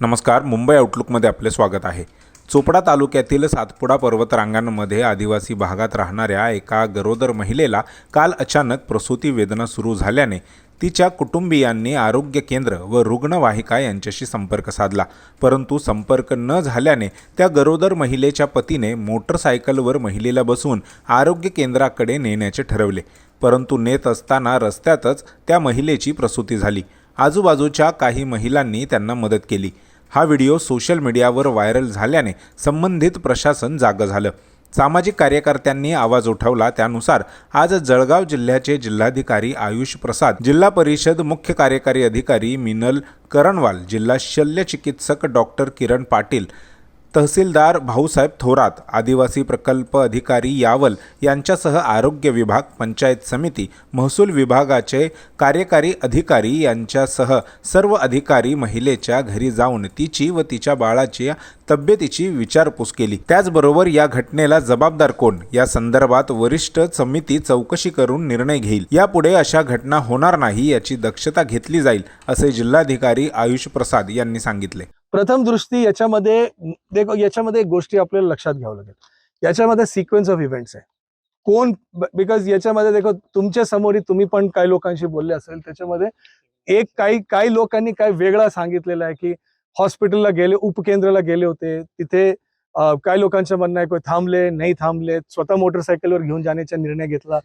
नमस्कार मुंबई आउटलुकमध्ये आपले स्वागत आहे. चोपडा तालुक्यातील सातपुडा पर्वतरांगांमध्ये आदिवासी भागात राहणाऱ्या एका गरोदर महिलेला काल अचानक प्रसूती वेदना सुरू झाल्याने तिच्या कुटुंबियांनी आरोग्य केंद्र व रुग्णवाहिका यांच्याशी संपर्क साधला. परंतु संपर्क न झाल्याने त्या गरोदर महिलेच्या पतीने मोटरसायकलवर महिलेला बसवून आरोग्य केंद्राकडे नेण्याचे ठरवले. परंतु नेत असताना रस्त्यातच त्या महिलेची प्रसूती झाली. आजूबाजूच्या काही महिलांनी त्यांना मदत केली. हा व्हिडिओ सोशल मीडियावर व्हायरल झाल्याने संबंधित प्रशासन जागं झालं. सामाजिक कार्यकर्त्यांनी आवाज उठवला. त्यानुसार आज जळगाव जिल्ह्याचे जिल्हाधिकारी आयुष प्रसाद जिल्हा परिषद मुख्य कार्यकारी अधिकारी मिनल करणवाल जिल्हा शल्य चिकित्सक डॉक्टर किरण पाटील तहसीलदार भाऊसाहेब थोरात आदिवासी प्रकल्प अधिकारी यावल यांच्यासह आरोग्य विभाग पंचायत समिती महसूल विभागाचे कार्यकारी अधिकारी यांच्यासह सर्व अधिकारी महिलेच्या घरी जाऊन तिची व तिच्या बाळाची तब्येतीची विचारपूस केली. त्याचबरोबर या घटनेला जबाबदार कोण? या संदर्भात वरिष्ठ समिती चौकशी करून निर्णय घेईल. यापुढे अशा घटना होणार नाही याची दक्षता घेतली जाईल असे जिल्हाधिकारी आयुष प्रसाद यांनी सांगितले. प्रथम दृष्टी याच्यामध्ये देखो याच्यामध्ये एक गोष्टी आपल्याला लक्षात घ्यावं लागेल. याच्यामध्ये सिक्वेन्स ऑफ इव्हेंट्स आहे. कोण बिकॉज याच्यामध्ये देखो तुमच्यासमोर तुम्ही पण काही लोकांशी बोलले असेल त्याच्यामध्ये एक काही काही लोकांनी काय वेगळा सांगितलेलं आहे की हॉस्पिटलला गेले उपकेंद्राला गेले होते. तिथे काही लोकांचं म्हणणं आहे की थांबले नाही थांबले. स्वतः मोटरसायकलवर घेऊन जाण्याचा निर्णय घेतला.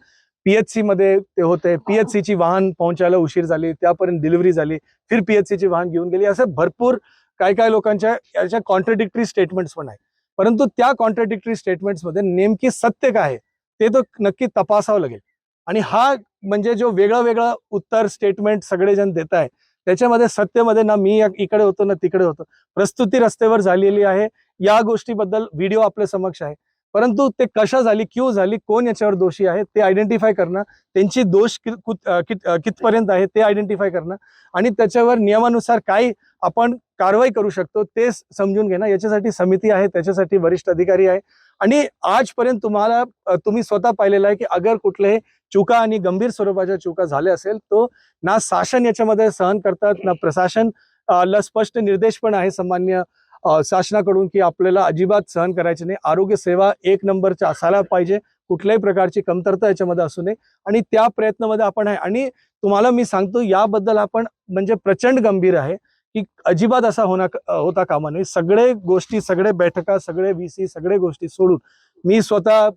पीएचसी मध्ये ते होते. पीएचसी ची वाहन पोहोचायला उशीर झाली. त्यापर्यंत डिलिव्हरी झाली. फिर पीएचसी ची वाहन घेऊन गेली. असं भरपूर काय काय लोकांच्या याच्या कॉन्ट्रडिक्टरी स्टेटमेंट्स पण आहेत. परंतु त्या कॉन्ट्रडिक्टरी स्टेटमेंट्समध्ये नेमकी सत्य काय आहे ते तर नक्की तपासावं लागेल. आणि हा म्हणजे जो वेगळं वेगळं उत्तर स्टेटमेंट सगळेजण देत आहे त्याच्यामध्ये सत्यमध्ये ना मी इकडे होतो ना तिकडे होतो. प्रस्तुती रस्त्यावर झालेली आहे. या गोष्टीबद्दल व्हिडिओ आपल्या समक्ष आहे. परंतु ते कशा झाली क्यू झाली कोण याच्यावर दोषी आहे ते आयडेंटिफाय करणं त्यांची दोष कित- कितपर्यंत आहे ते आयडेंटिफाय करणं आणि त्याच्यावर नियमानुसार काय आपण कारवाई करू शकतो ते समजून घेणं याच्यासाठी समिती आहे त्याच्यासाठी वरिष्ठ अधिकारी आहे. आणि आजपर्यंत तुम्हाला तुम्ही स्वतः पाहिलेलं आहे की अगर कुठलेही चुका आणि गंभीर स्वरूपाच्या चुका झाल्या असेल तो ना शासन याच्यामध्ये सहन करतात ना प्रशासन ला स्पष्ट निर्देश पण आहे सामान्य शासनाकडून की आपल्याला अजिबात सहन करायचे नाही. आरोग्य सेवा एक नंबरच्या असायला पाहिजे कुठल्याही प्रकारची कमतरता याच्यामध्ये असू नये. आणि त्या प्रयत्नामध्ये आपण आहे. आणि तुम्हाला मी सांगतो याबद्दल आपण म्हणजे प्रचंड गंभीर आहे. की अजिबात असा होणार होता कामा नये. सगळे गोष्टी सगळे बैठका सगळे व्हीसी सगळे गोष्टी सोडून मी स्वतः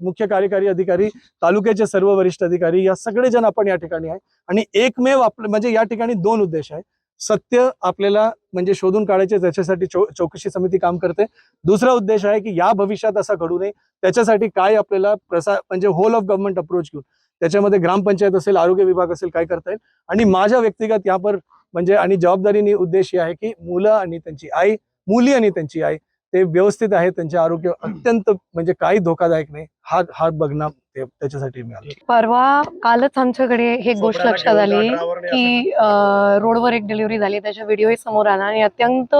मुख्य कार्यकारी अधिकारी तालुक्याचे सर्व वरिष्ठ अधिकारी या सगळे जण आपण या ठिकाणी आहे. आणि एकमेव आपलं म्हणजे या ठिकाणी दोन उद्देश आहे. सत्य आपल्याला म्हणजे शोधून काढायचे त्याच्यासाठी चौ चौकशी समिती काम करते. दुसरा उद्देश आहे की या भविष्यात असा घडू नये. त्याच्यासाठी काय आपल्याला प्रसा म्हणजे होल ऑफ गव्हर्नमेंट अप्रोच घेऊन त्याच्यामध्ये ग्रामपंचायत असेल आरोग्य विभाग असेल काय करता येईल. आणि माझ्या व्यक्तिगत यावर म्हणजे आणि जबाबदारीने उद्देश हे आहे की मुलं आणि त्यांची आई मुली आणि त्यांची आई ते व्यवस्थित आहे त्यांचे आरोग्य अत्यंत म्हणजे काही धोकादायक नाही. हा हा बघणं ते त्याच्यासाठी परवा कालच आमच्याकडे हे गोष्ट लक्षात आली की अं, रोडवर एक डिलिव्हरी झाली त्याच्या व्हिडिओही समोर आला आणि अत्यंत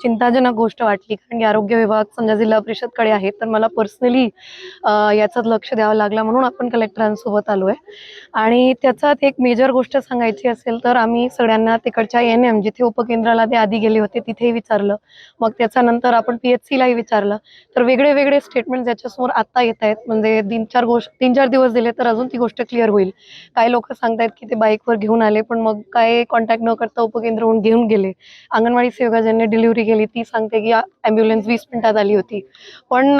चिंताजनक गोष्ट वाटली कारण की आरोग्य विभाग समजा जिल्हा परिषदकडे आहे तर मला पर्सनली याच्यात लक्ष द्यावं लागलं म्हणून आपण कलेक्टरांसोबत आलो आहे आणि त्याच्यात एक मेजर गोष्ट सांगायची असेल तर आम्ही सगळ्यांना तिकडच्या एन एम जिथे उपकेंद्राला ते आधी गेले होते तिथेही विचारलं. मग त्याच्यानंतर आपण पी एच सीलाही विचारलं. तर वेगळे वेगळे स्टेटमेंट ज्याच्यासमोर आता येत आहेत म्हणजे तीन चार गोष्ट तीन चार दिवस दिले तर अजून ती गोष्ट क्लिअर होईल. काही लोक सांगतायत की ते बाईकवर घेऊन आले पण मग काय कॉन्टॅक्ट न करता उपकेंद्रहून घेऊन गेले. अंगणवाडी सेवका ज्यांनी डिलिव्हरी गेली ती सांगते की ॲम्ब्युलन्स वीस मिनिटात आली होती. पण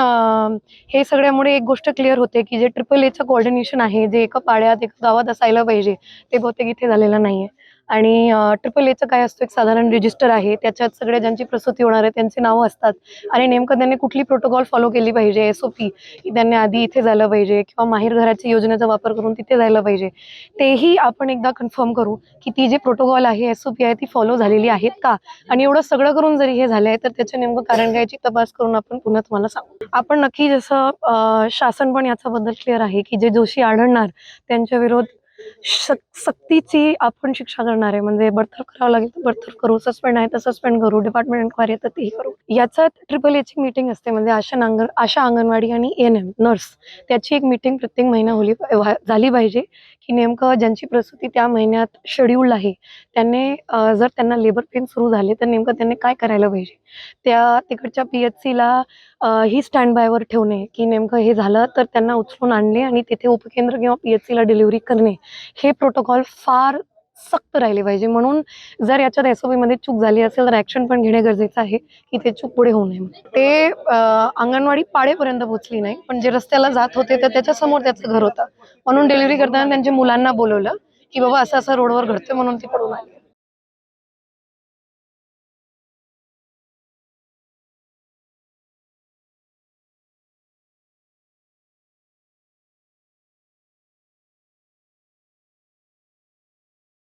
हे सगळ्यामुळे एक गोष्ट क्लिअर होते की जे ट्रिपल एचं कोऑर्डिनेशन आहे जे एका पाड्यात एका गावात असायला पाहिजे ते बहुतेक इथे झालेलं नाहीये. आणि ट्रिपल एचं काय असतं एक साधारण रजिस्टर आहे त्याच्यात सगळ्या ज्यांची प्रसूती होणार आहे त्यांची नावं असतात. आणि नेमकं त्यांनी कुठली प्रोटोकॉल फॉलो केली पाहिजे एस ओ पी की त्यांनी आधी इथे झालं पाहिजे किंवा माहेर घराच्या योजनेचा वापर करून तिथे जायला पाहिजे तेही आपण एकदा कन्फर्म करू की ती जे प्रोटोकॉल आहे एस ओ पी आहे ती फॉलो झालेली आहेत का? आणि एवढं सगळं करून जरी हे झालंय तर त्याचं नेमकं कारण काय याची तपास करून आपण पुन्हा तुम्हाला सांगू. आपण नक्की जसं शासन पण याच्याबद्दल क्लिअर आहे की जे दोषी आढळणार त्यांच्या विरोध शक- सक्तीची आपण शिक्षा करणार आहे. म्हणजे बडतर्फ करावं लागेल तर बडतर्फ करू. सस्पेंड आहे तर सस्पेंड करू. डिपार्टमेंट एन्क्वायरी आहे तर तेही करू. याचा ट्रिपल एची मीटिंग असते. म्हणजे आशा नांगर आशा अंगणवाडी आणि एन एम नर्स त्याची एक मीटिंग प्रत्येक महिना होली झाली पाहिजे की नेमकं ज्यांची प्रसूती त्या महिन्यात शेड्यूल्ड आहे त्यांनी जर त्यांना लेबर पेन सुरू झाले तर नेमकं त्यांनी काय करायला पाहिजे? त्या तिकडच्या पी एच सीला ही स्टँड बायवर ठेवणे की नेमकं हे झालं तर त्यांना उचलून आणणे आणि तिथे उपकेंद्र किंवा पी एच सीला डिलिव्हरी करणे. हे प्रोटोकॉल फार सक्त राहिले पाहिजे. म्हणून जर याच्यात एसमध्ये चूक झाली असेल तर ऍक्शन पण घेणे गरजेचं आहे की ते चूक पुढे होऊ नये. ते अंगणवाडी पाडेपर्यंत पोहोचली नाही पण जे रस्त्याला जात होते तर त्याच्यासमोर त्याचं घर होतं. म्हणून डिलिव्हरी करताना त्यांच्या मुलांना बोलवलं की बाबा असं असं रोडवर घडतं म्हणून ती पडून आली